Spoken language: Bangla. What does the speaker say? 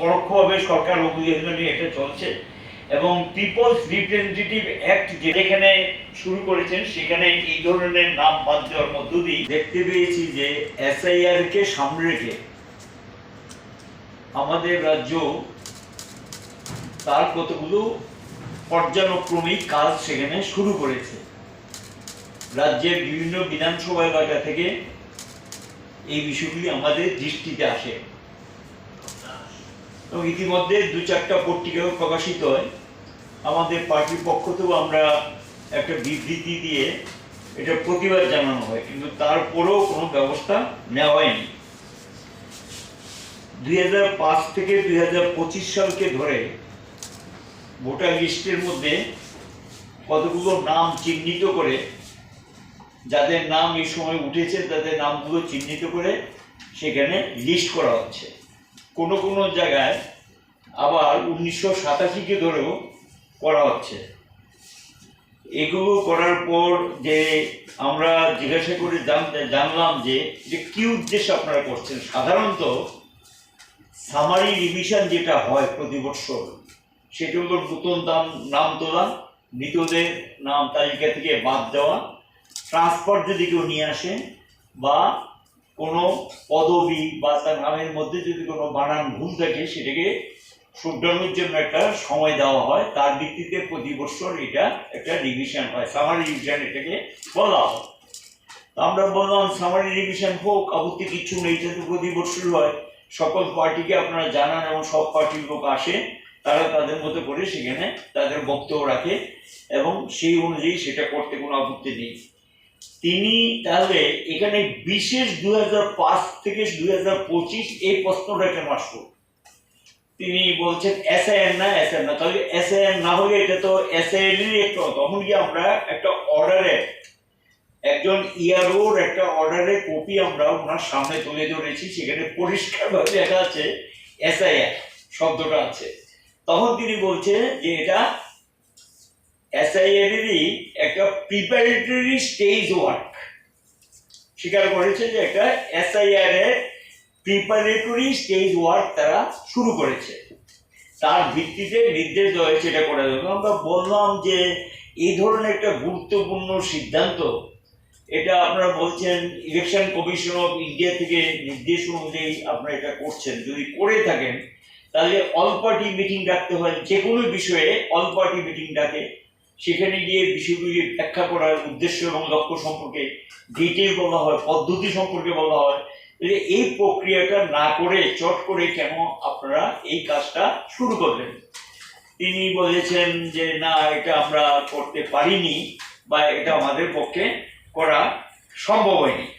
পরোক্ষভাবে সরকার অভিযোজন এটা চলছে। এবং পিপলস রিপ্রেজেন্টেটিভ অ্যাক্ট যেখানে শুরু করেছেন, সেখানে এই ধরনের নাম বাদ দেওয়ার মধ্য দিয়ে দেখতে পেয়েছি যে এসআইআর কে সামনে রেখে আমাদের রাজ্য তার কতগুলো পর্যানুক্রমিক কাজ সেখানে শুরু করেছে। রাজ্যের বিভিন্ন বিধানসভা এলাকা থেকে এই বিষয়গুলি আমাদের দৃষ্টিতে আসে। এবং ইতিমধ্যে দু চারটা পত্রিকাও প্রকাশিত হয়। আমাদের পার্টির পক্ষ থেকেও আমরা একটা বিবৃতি দিয়ে এটা প্রতিবাদ জানানো হয়, কিন্তু তারপরেও কোনো ব্যবস্থা নেওয়া হয়নি। দুই হাজার পাঁচ থেকে দুই হাজার পঁচিশ সালকে ধরে ভোটার লিস্টের মধ্যে কতগুলো নাম চিহ্নিত করে, যাদের নাম এই সময় উঠেছে, তাদের নামগুলো চিহ্নিত করে সেখানে লিস্ট করা হচ্ছে। কোনো কোনো জায়গায় আবার উনিশশো সাতাশিকে ধরেও করা হচ্ছে। এগুলো করার পর যে আমরা জিজ্ঞাসা করে জানলাম যে যে কি উদ্দেশ্যে আপনারা করছেন? সাধারণত সামারি রিভিশন যেটা হয় প্রতি বছর, সেটা হলো নতুন দাম, নাম তোলা, মৃতদের নাম তালিকা থেকে বাদ দেওয়া ট্রান্সফার যদি কেউ নিয়ে আসে বা কোনো পদবি বা তার নামের মধ্যে যদি কোনো বানান ভুল থাকে, সেটাকে শুধরানোর জন্য একটা সময় দেওয়া হয়। তার ভিত্তিতে প্রতি বছর এটা একটা রিভিশন হয় সামারি রিভিশন এটাকে বলা হয়। আমরা বললাম সামারি রিভিশন হোক আপত্তি কিচ্ছু নেই এটা তো প্রতি বছর হয়। সকল পার্টিকে আপনারা জানান এবং সব পার্টির লোক আসে, তারা তাদের মতো করে সেখানে তাদের বক্তব্য রাখে এবং সেই অনুযায়ী সেটা করতে কোনো আপত্তি নেই। তিনি তাহলে এখানে বিশেষ পাঁচ থেকে পঁচিশ এই প্রশ্নটা কেন আসলো? তিনি বলছেন এসআইএন না এসআইএন না। তাহলে এসআইএন না হলে এটা তো এসআইএন এরই একটা তখন কি আমরা একটা অর্ডারে, একজন ইয়ারোর একটা অর্ডারের কপি আমরা ওনার সামনে তুলে ধরেছি, সেখানে পরিষ্কারভাবে লেখা আছে এসআইআর শব্দটা আছে। তখন তিনি বলছেন যে এটা এসআইআরেরই একটা প্রিপারেটরি স্টেজ ওয়ার্ক স্বীকার করেছে যে একটা এসআইআর এর প্রিপারেটরি স্টেজ ওয়ার্ক তারা শুরু করেছে। তার ভিত্তিতে নির্দেশ দেওয়া হয়েছে এটা করার জন্য। আমরা বললাম যে এই ধরনের একটা গুরুত্বপূর্ণ সিদ্ধান্ত, এটা আপনারা বলছেন ইলেকশন কমিশন অফ ইন্ডিয়া থেকে নির্দেশ অনুযায়ী আপনারা এটা করছেন। যদি করে থাকেন, তাহলে অল পার্টি মিটিং ডাকতে হয় যে কোনো বিষয়ে অল পার্টি মিটিং ডাকে। সেখানে গিয়ে বিষয়গুলি ব্যাখ্যা করার উদ্দেশ্য এবং লক্ষ্য সম্পর্কে ডিটেল বলা হয়, পদ্ধতি সম্পর্কে বলা হয়। যে এই প্রক্রিয়াটা না করে, চট করে কেন আপনারা এই কাজটা শুরু করলেন? তিনি বলেছেন যে, না, এটা আমরা করতে পারিনি বা এটা আমাদের পক্ষে করা সম্ভব হয়নি।